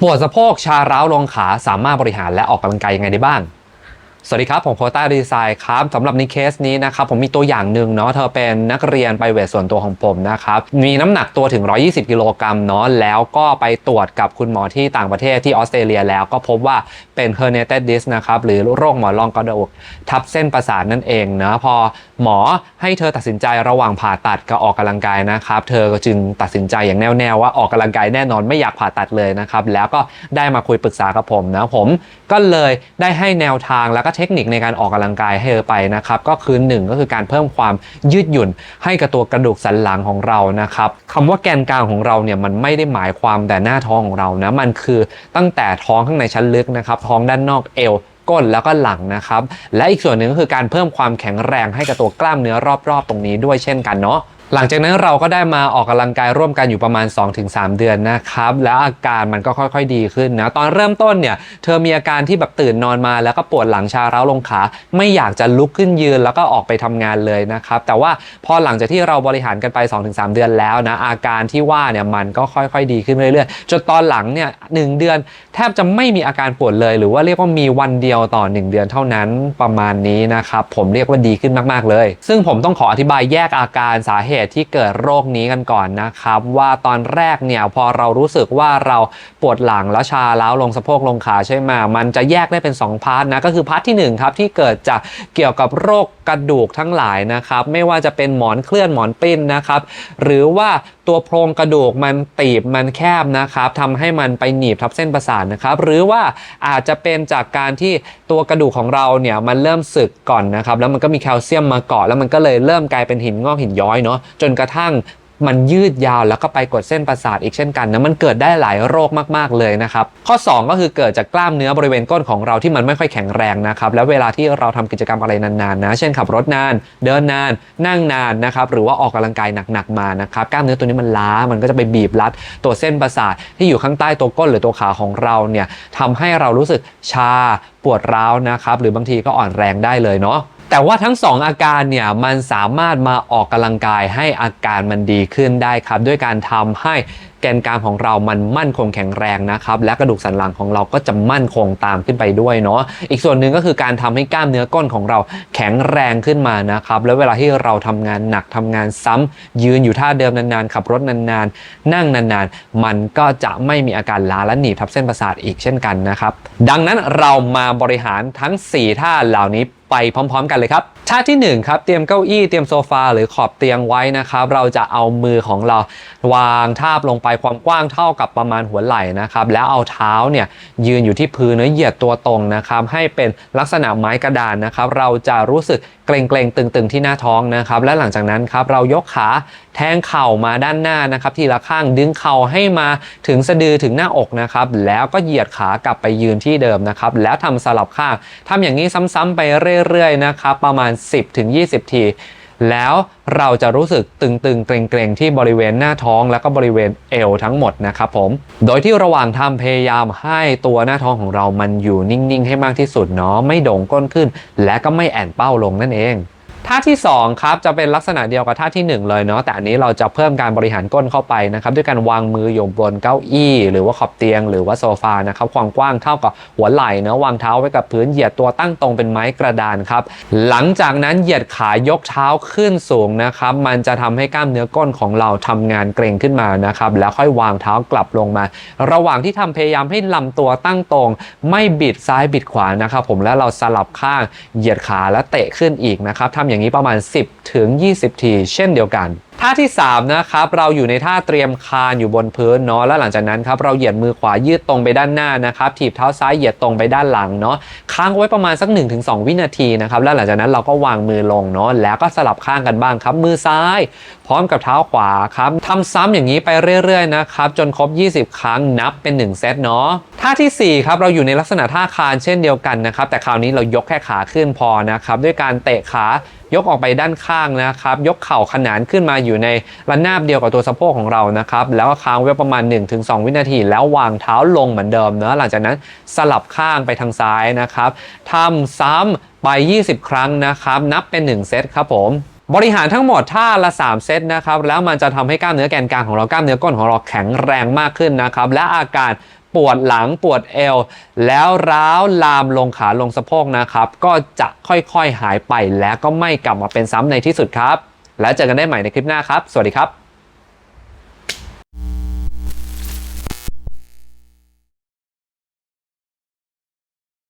ปวดสะโพกชาร้าวลงขาสามารถบริหารและออกกำลังกายยังไงได้บ้าง สวัสดีครับ ผมโคต้าดีไซน์ครับสำหรับในเคสนี้นะครับ ผมมีตัวอย่างหนึ่งเนาะเธอเป็นนักเรียนไปเวทส่วนตัวของผมนะครับ มีน้ำหนักตัวถึง 120 กิโลกรัมเนาะแล้วก็ไปตรวจกับคุณหมอที่ต่างประเทศที่ออสเตรเลียแล้วก็พบว่าเป็น herniated disc นะครับ หรือโรคหมอนรองกระดูกทับเส้นประสาทนั่นเองเนาะพอหมอให้เธอตัดสินใจระหว่างผ่าตัดกับออกกำลังกายนะครับ เธอก็จึงตัดสินใจอย่างแน่วแน่ว่าออกกำลังกายแน่นอนไม่อยากผ่าตัดเลยนะครับแล้วก็ได้มาคุยปรึกษากับผมนะผม ก็เลยได้ให้แนวทางแล้วก็เทคนิคในการออกกำลังกายให้เธอไปนะครับก็คือหนึ่งก็คือการเพิ่มความยืดหยุ่นให้กับตัวกระดูกสันหลังของเรานะครับคำว่าแกนกลางของเราเนี่ยมันไม่ได้หมายความแต่หน้าท้องของเรานะมันคือตั้งแต่ท้องข้างในชั้นลึกนะครับท้องด้านนอกเอวก้นแล้วก็หลังนะครับ และอีกส่วนหนึ่งก็คือการเพิ่มความแข็งแรงให้กับตัวกล้ามเนื้อรอบๆ ตรงนี้ด้วยเช่นกันเนาะ หลังจากนั้นเราก็ได้มาออกกำลังกายร่วมกันอยู่ประมาณ 2-3 เดือนนะครับ แล้วอาการมันก็ค่อยๆดีขึ้นนะตอนเริ่มต้นเนี่ยเธอมีอาการที่แบบตื่นนอนมาแล้วก็ปวดหลังชาเร้าลงขา ไม่อยากจะลุกขึ้นยืนแล้วก็ออกไปทำงานเลยนะครับ แต่ว่าพอหลังจากที่เราบริหารกันไป 2-3 เดือนแล้วนะอาการที่ว่าเนี่ยมันก็ค่อยๆดีขึ้นเรื่อยๆจนตอนหลังเนี่ยหนึ่งเดือน แทบจะไม่มีอาการปวดเลย หรือว่าเรียกว่ามีวันเดียวต่อ 1 เดือนเท่านั้นประมาณนี้นะครับผมเรียกว่าดีขึ้นมากๆเลย ซึ่งผมต้องขออธิบายแยกอาการสาเหตุที่เกิดโรคนี้กันก่อนนะครับ ว่าตอนแรกเนี่ยพอเรารู้สึกว่าเราปวดหลังแล้วชาแล้วลงสะโพกลงขาใช่ไหมมันจะแยกได้เป็น 2 พาร์ทนะ ก็คือพาร์ทที่ 1 ครับ ที่เกิดจากเกี่ยวกับโรคกระดูกทั้งหลายนะครับ ไม่ว่าจะเป็นหมอนเคลื่อนหมอนปิ้นนะครับ หรือว่าตัวโพรงกระดูกมันตีบมันแคบนะครับทำให้มันไปหนีบทับเส้นประสาทนะครับ หรือว่าอาจจะเป็นจากการที่ตัวกระดูกของเราเนี่ยมันเริ่มสึกก่อนนะครับ แล้วมันก็มีแคลเซียมมาเกาะแล้วมันก็เลยเริ่มกลายเป็นหินงอกหินย้อยเนาะจนกระทั่งมันยืดยาวแล้วก็ไปกดเส้นประสาทอีกเช่นกันนะมันเกิดได้หลายโรคมากๆเลยนะครับ ข้อ 2 ก็คือเกิดจากกล้ามเนื้อบริเวณก้นของเราที่มันไม่ค่อยแข็งแรงนะครับแล้วเวลาที่เราทำกิจกรรมอะไรนานๆนะเช่นขับรถนาน เดินนาน นั่งนานนะครับหรือว่าออกกำลังกายหนักๆมานะครับกล้ามเนื้อตัวนี้มันล้ามันก็จะไปบีบรัด ตัวเส้นประสาทที่อยู่ข้างใต้ตัวก้นหรือตัวขาของเราเนี่ยทำให้เรารู้สึกชาปวดร้าวนะครับหรือบางทีก็อ่อนแรงได้เลยเนาะ แต่ว่าทั้ง 2 อาการเนี่ยมันสามารถมาออกกำลังกายให้อาการมันดีขึ้นได้ครับ ด้วยการทำให้แกนกลางของเรามันมั่นคงแข็งแรงนะครับ และกระดูกสันหลังของเราก็จะมั่นคงตามขึ้นไปด้วยเนาะอีกส่วนหนึ่งก็คือการทำให้กล้ามเนื้อก้นของเราแข็งแรงขึ้นมานะครับ แล้วเวลาที่เราทำงานหนักทำงานซ้ำยืนอยู่ท่าเดิมนานๆ ขับรถนานๆ นั่งนานๆ มันก็จะไม่มีอาการล้าและหนีบทับเส้นประสาทอีกเช่นกันนะครับ ดังนั้นเรามาบริหารทั้ง 4 ท่าเหล่านี้ ไปพร้อม ๆ กันเลยครับท่าที่1ครับเตรียมเก้าอี้เตรียมโซฟาหรือขอบเตียงไว้นะครับ เราจะเอามือของเราวางทาบลงไปความกว้างเท่ากับประมาณหัวไหล่นะครับ แล้วเอาเท้าเนี่ยยืนอยู่ที่พื้นเนื้อเหยียดตัวตรงนะครับ ให้เป็นลักษณะไม้กระดานนะครับ เราจะรู้สึก เกรงๆตึงๆที่หน้าท้องนะครับ และหลังจากนั้นครับเรายกขาแทงเข่ามาด้านหน้านะครับทีละข้างดึงเข่าให้มาถึงสะดือถึงหน้าอกนะครับ แล้วก็เหยียดขากลับไปยืนที่เดิมนะครับ แล้วทำสลับข้างทำอย่างนี้ซ้ำๆไปเรื่อยๆนะครับ ประมาณ 10-20 ที แล้วเราจะรู้สึกตึงๆ เกรงๆ ที่บริเวณหน้าท้องแล้วก็บริเวณเอวทั้งหมดนะครับผม โดยที่ระหว่างทำพยายามให้ตัวหน้าท้องของเรามันอยู่นิ่งๆ ให้มากที่สุดเนาะไม่โด่งก้นขึ้น และก็ไม่แอนเป้าลงนั่นเอง ท่าที่2ครับจะเป็นลักษณะเดียวกับท่าที่ 1 เลยเนาะแต่อันนี้เราจะเพิ่มการบริหารก้นเข้าไปนะครับด้วยการวางมืออยู่บนเก้าอี้ หรือว่าขอบเตียง หรือว่าโซฟานะครับความกว้างเท่ากับหัวไหล่เนาะวางเท้าไว้กับพื้นเหยียดตัวตั้งตรงเป็นไม้กระดานครับหลังจากนั้นเหยียดขายกเท้าขึ้นสูงนะครับมันจะทำให้กล้ามเนื้อก้นของเราทำงานเกร็งขึ้นมานะครับแล้วค่อยวางเท้ากลับลงมา ระหว่างที่ทำพยายามให้ลำตัวตั้งตรง ไม่บิดซ้ายบิดขวานะครับผมแล้วเราสลับข้างเหยียดขาและเตะขึ้นอีกนะครับทำอย่างนี้ประมาณ 10 ถึง 20 ที เช่นเดียวกัน ท่าที่3นะครับเราอยู่ในท่าเตรียมคานอยู่บนพื้นเนาะแล้วหลังจากนั้นครับเราเหยียดมือขวายืดตรงไปด้านหน้านะครับถีบเท้าซ้ายเหยียดตรงไปด้านหลังเนาะค้างไว้ประมาณสัก 1-2 วินาทีนะครับแล้วหลังจากนั้นเราก็วางมือลงเนาะแล้วก็สลับข้างกันบ้างครับมือซ้าย พร้อมกับเท้าขวาครับทำซ้ำอย่างนี้ไปเรื่อยๆนะครับจนครบ 20 ครั้งนับเป็น 1 เซตเนาะ ท่าทีสี่ 4 ครับ เราอยู่ในลักษณะท่าคานเช่นเดียวกันนะครับ แต่คราวนี้เรายกแค่ขาขึ้นพอนะครับ ด้วยการเตะขายกออกไปด้านข้างนะครับ ยกเข่าขนานขึ้นมาอยู่ในระนาบเดียวกับตัวสะโพกของเรานะครับ แล้วก็ค้างไว้ประมาณ 1-2 วินาที แล้ววางเท้าลงเหมือนเดิมเนะหลังจากนั้นสลับข้างไปทางซ้ายนะครับทำซ้ำไป 20 ครั้งนะครับ นับเป็น 1 เซตครับผมบริหารทั้งหมดท่าละ 3 เซตนะครับ แล้วมันจะทำให้กล้ามเนื้อแกนกลางของเรากล้ามเนื้อก้นของเราแข็งแรงมากขึ้นนะครับ และอาการ ปวดหลังปวดเอว แล้วร้าวลามลงขาลงสะโพกนะครับ ก็จะค่อยๆหายไปและก็ไม่กลับมาเป็นซ้ำในที่สุดครับ แล้วเจอกันได้ใหม่ในคลิปหน้าครับ สวัสดีครับ